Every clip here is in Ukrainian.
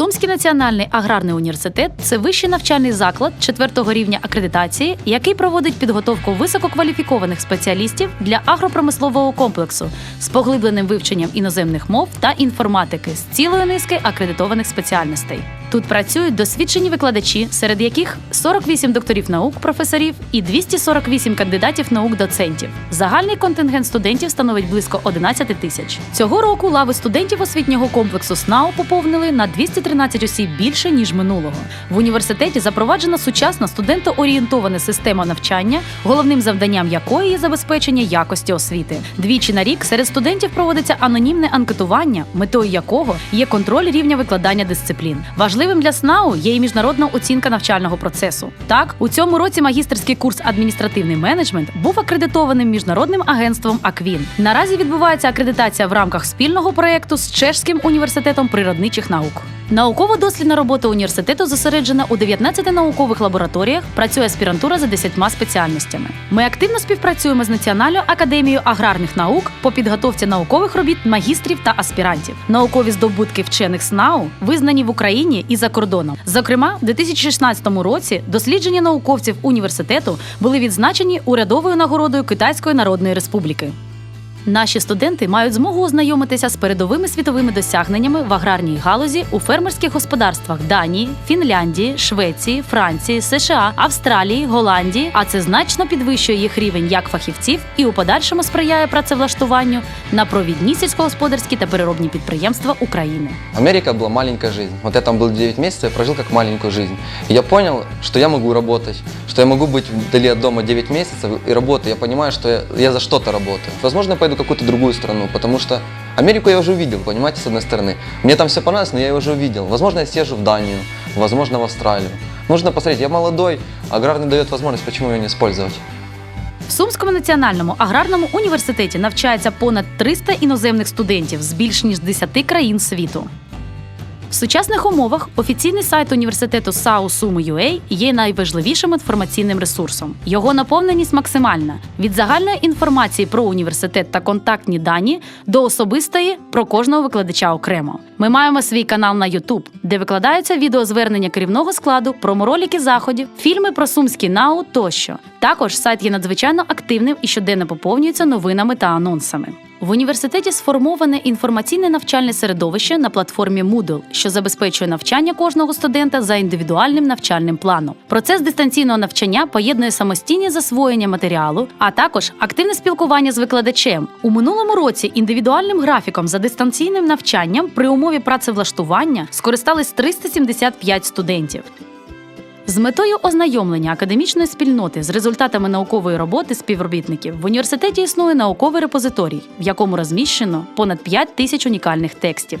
Сумський національний аграрний університет це вищий навчальний заклад четвертого рівня акредитації, який проводить підготовку висококваліфікованих спеціалістів для агропромислового комплексу з поглибленим вивченням іноземних мов та інформатики з цілої низки акредитованих спеціальностей. Тут працюють досвідчені викладачі, серед яких 48 докторів наук, професорів і 248 кандидатів наук доцентів. Загальний контингент студентів становить близько 11 тисяч. Цього року лави студентів освітнього комплексу СНАУ поповнили на 213 осіб більше ніж минулого. В університеті запроваджена сучасна студентоорієнтована система навчання, головним завданням якої є забезпечення якості освіти. Двічі на рік серед студентів проводиться анонімне анкетування, метою якого є контроль рівня викладання дисциплін. Важливим для СНАУ є і міжнародна оцінка навчального процесу. Так, у цьому році магістерський курс адміністративний менеджмент був акредитованим міжнародним агентством АКВІН. Наразі відбувається акредитація в рамках спільного проєкту з Чешським університетом природничих наук. Науково-дослідна робота університету зосереджена у 19 наукових лабораторіях. Працює аспірантура за 10 спеціальностями. Ми активно співпрацюємо з Національною академією аграрних наук по підготовці наукових робіт магістрів та аспірантів. Наукові здобутки вчених СНАУ визнані в Україні і за кордоном. Зокрема, в 2016 році дослідження науковців університету були відзначені урядовою нагородою Китайської Народної Республіки. Наші студенти мають змогу ознайомитися з передовими світовими досягненнями в аграрній галузі у фермерських господарствах Данії, Фінляндії, Швеції, Франції, США, Австралії, Голландії. А це значно підвищує їх рівень як фахівців і у подальшому сприяє працевлаштуванню на провідні сільськогосподарські та переробні підприємства України. Америка была маленькая жизнь. Вот я там был 9 месяцев, я прожил как маленькую жизнь. И я понял, что я могу работать, что я могу быть вдали от дома 9 месяцев и работаю. Я понимаю, что я, я за что-то работаю. Возможно, я пойду в какую-то другую страну, потому что Америку я уже увидел, понимаете, с одной стороны. Мне там все понравилось, но я ее уже увидел. Возможно, я съезжу в Данию, возможно, в Австралию. Нужно посмотреть, я молодой, аграрный дает возможность, почему ее не использовать. В Сумському національному аграрному університеті навчається понад 300 іноземних студентів з більш ніж 10 країн світу. В сучасних умовах офіційний сайт університету САУ Суми.UA є найважливішим інформаційним ресурсом. Його наповненість максимальна від загальної інформації про університет та контактні дані до особистої про кожного викладача окремо. Ми маємо свій канал на YouTube, де викладаються відеозвернення керівного складу, промороліки заходів, фільми про сумський нау тощо. Також сайт є надзвичайно активним і щоденно поповнюється новинами та анонсами. В університеті сформоване інформаційне навчальне середовище на платформі Moodle, що забезпечує навчання кожного студента за індивідуальним навчальним планом. Процес дистанційного навчання поєднує самостійне засвоєння матеріалу, а також активне спілкування з викладачем. У минулому році індивідуальним графіком за дистанційним навчанням при умові працевлаштування скористались 375 студентів. З метою ознайомлення академічної спільноти з результатами наукової роботи співробітників в університеті існує науковий репозиторій, в якому розміщено понад 5 тисяч унікальних текстів.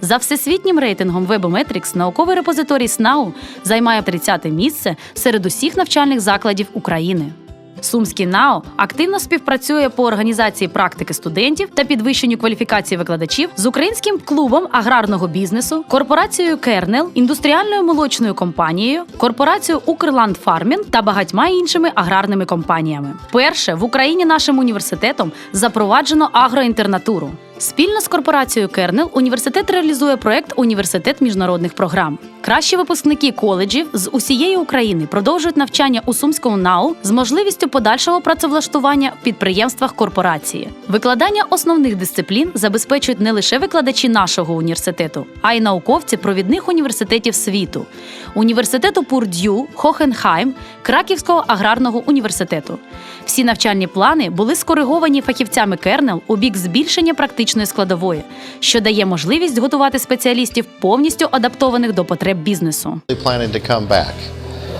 За всесвітнім рейтингом Webometrics науковий репозиторій СНАУ займає 30-те місце серед усіх навчальних закладів України. Сумський НАО активно співпрацює по організації практики студентів та підвищенню кваліфікації викладачів з українським клубом аграрного бізнесу, корпорацією Кернел, індустріальною молочною компанією, корпорацією Укрланд Фармін та багатьма іншими аграрними компаніями. Перше в Україні нашим університетом запроваджено агроінтернатуру. Спільно з корпорацією Кернел університет реалізує проект Університет міжнародних програм. Кращі випускники коледжів з усієї України продовжують навчання у Сумському НАУ з можливістю подальшого працевлаштування в підприємствах корпорації. Викладання основних дисциплін забезпечують не лише викладачі нашого університету, а й науковці провідних університетів світу, університету Пурд'ю, Хохенхайм, Краківського аграрного університету. Всі навчальні плани були скориговані фахівцями Кернел у бік збільшення практичної складової, що дає можливість готувати спеціалістів повністю адаптованих до потреб бізнесу.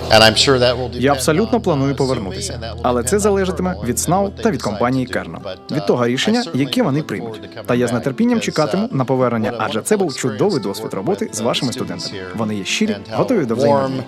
Planning to come back. And I'm sure that will Я абсолютно планую uh, повернутися, але це залежатиме від СНАУ та від компанії. Керно, від uh, того рішення, яке вони приймуть. Та я з нетерпінням чекатиму uh, на повернення, адже це був чудовий досвід роботи з uh, вашими студентами. Вони є щирі, готові до взаємодії.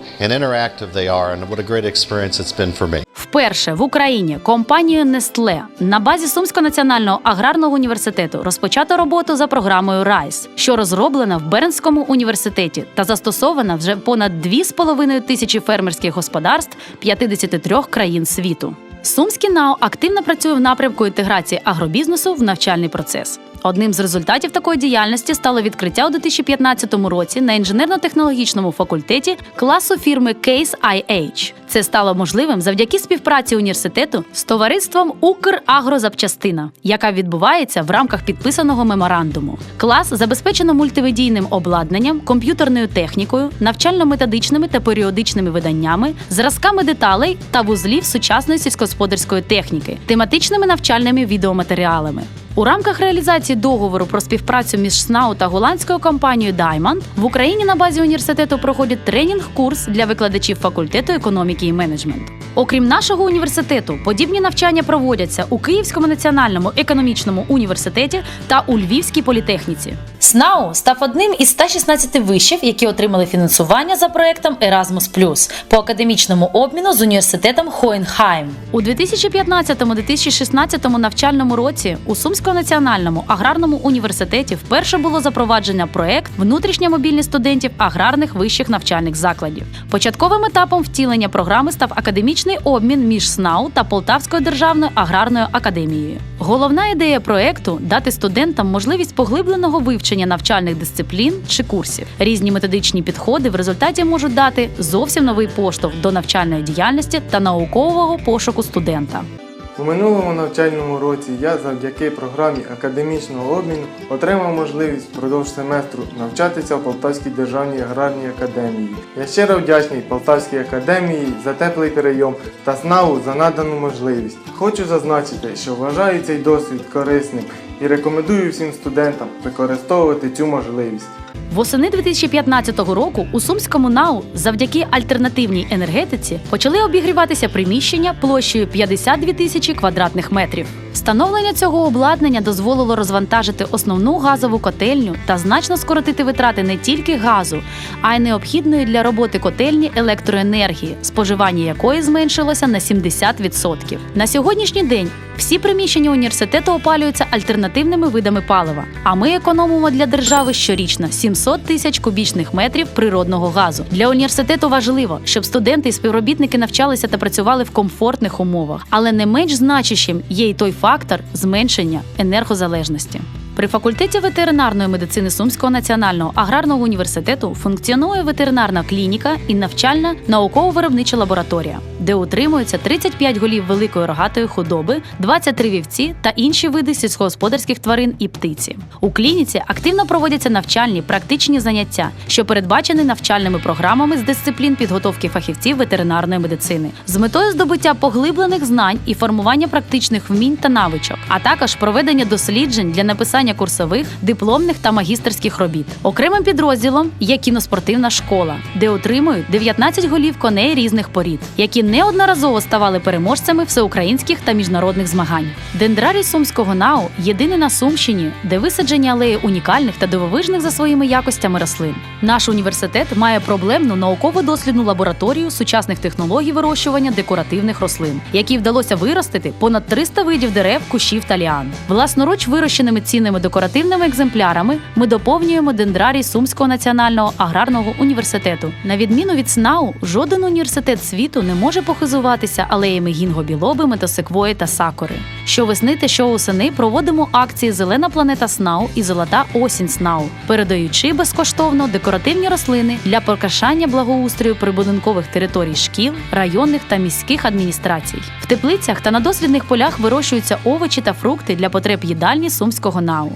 Вперше в Україні компанією Nestle на базі Сумського національного аграрного університету розпочато роботу за програмою RISE, що розроблена в Бернському університеті та застосована вже понад 2,5 тисячі фермерських господарств 53 країн світу. Сумський НАО активно працює в напрямку інтеграції агробізнесу в навчальний процес. Одним з результатів такої діяльності стало відкриття у 2015 році на інженерно-технологічному факультеті класу фірми Case IH. Це стало можливим завдяки співпраці університету з товариством Украгрозапчастина, яка відбувається в рамках підписаного меморандуму. Клас забезпечено мультимедійним обладнанням, комп'ютерною технікою, навчально-методичними та періодичними виданнями, зразками деталей та вузлів сучасної сільськогосподарської техніки, тематичними навчальними відеоматеріалами. У рамках реалізації договору про співпрацю між СНАУ та голландською компанією Diamond в Україні на базі університету проходять тренінг-курс для викладачів факультету економіки і менеджменту. Окрім нашого університету, подібні навчання проводяться у Київському національному економічному університеті та у Львівській політехніці. СНАУ став одним із 116 вишів, які отримали фінансування за проектом Erasmus+, по академічному обміну з університетом Хоєнхайм. У 2015-2016 навчальному році у Сумському національному аграрному університеті вперше було запроваджено проект Внутрішня мобільність студентів аграрних вищих навчальних закладів. Початковим етапом втілення програми став академічний обмін між СНАУ та Полтавською державною аграрною академією. Головна ідея проекту дати студентам можливість поглибленого вивчення навчальних дисциплін чи курсів. Різні методичні підходи в результаті можуть дати зовсім новий поштовх до навчальної діяльності та наукового пошуку студента. У минулому навчальному році я завдяки програмі академічного обміну отримав можливість впродовж семестру навчатися в Полтавській державній аграрній академії. Я щиро вдячний Полтавській академії за теплий прийом та СНАУ за надану можливість. Хочу зазначити, що вважаю цей досвід корисним і рекомендую всім студентам використовувати цю можливість. Восени 2015 року у Сумському НАУ завдяки альтернативній енергетиці почали обігріватися приміщення площею 52 тисячі квадратних метрів. Встановлення цього обладнання дозволило розвантажити основну газову котельню та значно скоротити витрати не тільки газу, а й необхідної для роботи котельні електроенергії, споживання якої зменшилося на 70%. На сьогоднішній день всі приміщення університету опалюються альтернативними видами палива. А ми економимо для держави щорічно 700 тисяч кубічних метрів природного газу. Для університету важливо, щоб студенти і співробітники навчалися та працювали в комфортних умовах, але не менш значущим є й той фактор зменшення енергозалежності. При факультеті ветеринарної медицини Сумського національного аграрного університету функціонує ветеринарна клініка і навчальна науково-виробнича лабораторія, де утримуються 35 голів великої рогатої худоби, 23 вівці та інші види сільськогосподарських тварин і птиці. У клініці активно проводяться навчальні практичні заняття, що передбачені навчальними програмами з дисциплін підготовки фахівців ветеринарної медицини, з метою здобуття поглиблених знань і формування практичних вмінь та навичок, а також проведення досліджень для написання курсових, дипломних та магістерських робіт. Окремим підрозділом є кіноспортивна школа, де отримують 19 голів коней різних порід, які неодноразово ставали переможцями всеукраїнських та міжнародних змагань. Дендрарій Сумського НАУ єдиний на Сумщині, де висаджені алеї унікальних та дивовижних за своїми якостями рослин. Наш університет має проблемну науково-дослідну лабораторію сучасних технологій вирощування декоративних рослин, які вдалося виростити понад 300 видів дерев, кущів та ліан. Власноруч вирощеними цінними декоративними екземплярами ми доповнюємо дендрарій Сумського національного аграрного університету. На відміну від СНАУ, жоден університет світу не може похизуватися алеями гінго-білоби, метасеквої та сакури. Щовесни та щоосени проводимо акції Зелена планета СНАУ і Золота осінь СНАУ, передаючи безкоштовно декоративні рослини для покращання благоустрою прибудинкових територій шкіл, районних та міських адміністрацій. В теплицях та на дослідних полях вирощуються овочі та фрукти для потреб їдальні Сумського НАУ.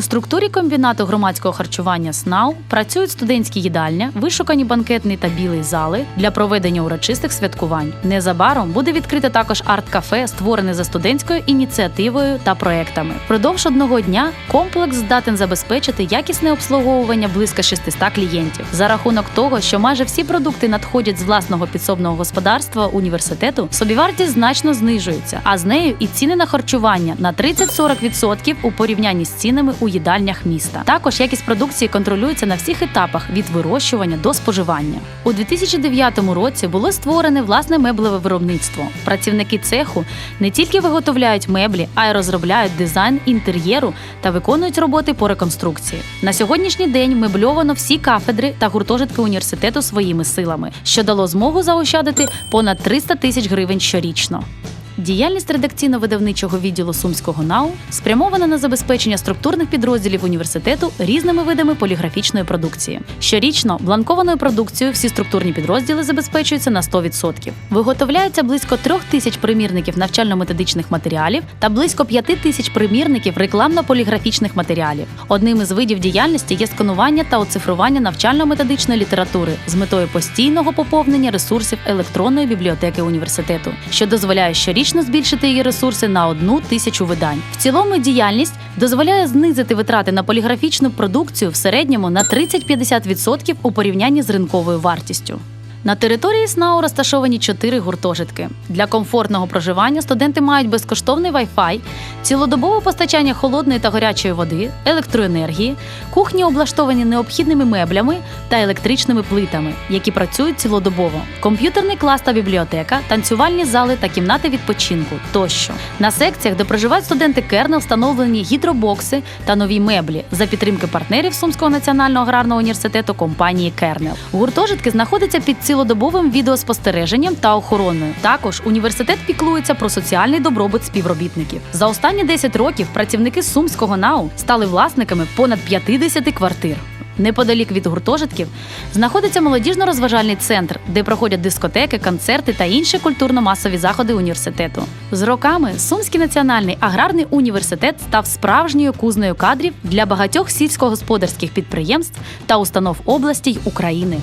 У структурі комбінату громадського харчування СНАУ працюють студентські їдальня, вишукані банкетний та білий зали для проведення урочистих святкувань. Незабаром буде відкрите також арт-кафе, створене за студентською ініціативою та проектами. Впродовж одного дня комплекс здатен забезпечити якісне обслуговування близько 600 клієнтів. За рахунок того, що майже всі продукти надходять з власного підсобного господарства університету, собівартість значно знижується, а з нею і ціни на харчування на 30-40% у порівнянні з цінами у їдальнях міста. Також якість продукції контролюється на всіх етапах від вирощування до споживання. У 2009 році було створене власне меблеве виробництво. Працівники цеху не тільки виготовляють меблі, а й розробляють дизайн інтер'єру та виконують роботи по реконструкції. На сьогоднішній день мебльовано всі кафедри та гуртожитки університету своїми силами, що дало змогу заощадити понад 300 тисяч гривень щорічно. Діяльність редакційно-видавничого відділу Сумського НАУ спрямована на забезпечення структурних підрозділів університету різними видами поліграфічної продукції. Щорічно бланкованою продукцією всі структурні підрозділи забезпечуються на 100%. Виготовляється близько трьох тисяч примірників навчально-методичних матеріалів та близько п'яти тисяч примірників рекламно-поліграфічних матеріалів. Одним із видів діяльності є сканування та оцифрування навчально-методичної літератури з метою постійного поповнення ресурсів електронної бібліотеки університету, що дозволяє щорічно збільшити її ресурси на одну тисячу видань. В цілому діяльність дозволяє знизити витрати на поліграфічну продукцію в середньому на 30-50% у порівнянні з ринковою вартістю. На території СНАУ розташовані чотири гуртожитки. Для комфортного проживання студенти мають безкоштовний Wi-Fi, цілодобове постачання холодної та гарячої води, електроенергії, кухні облаштовані необхідними меблями та електричними плитами, які працюють цілодобово, комп'ютерний клас та бібліотека, танцювальні зали та кімнати відпочинку тощо. На секціях, де проживають студенти Кернел, встановлені гідробокси та нові меблі за підтримки партнерів Сумського національного аграрного університету компанії Кернел. Гуртожитки знаходяться під цілодобовим відеоспостереженням та охороною. Також університет піклується про соціальний добробут співробітників. За останні 10 років працівники Сумського НАУ стали власниками понад 50 квартир. Неподалік від гуртожитків знаходиться молодіжно-розважальний центр, де проходять дискотеки, концерти та інші культурно-масові заходи університету. З роками Сумський національний аграрний університет став справжньою кузнею кадрів для багатьох сільськогосподарських підприємств та установ області України.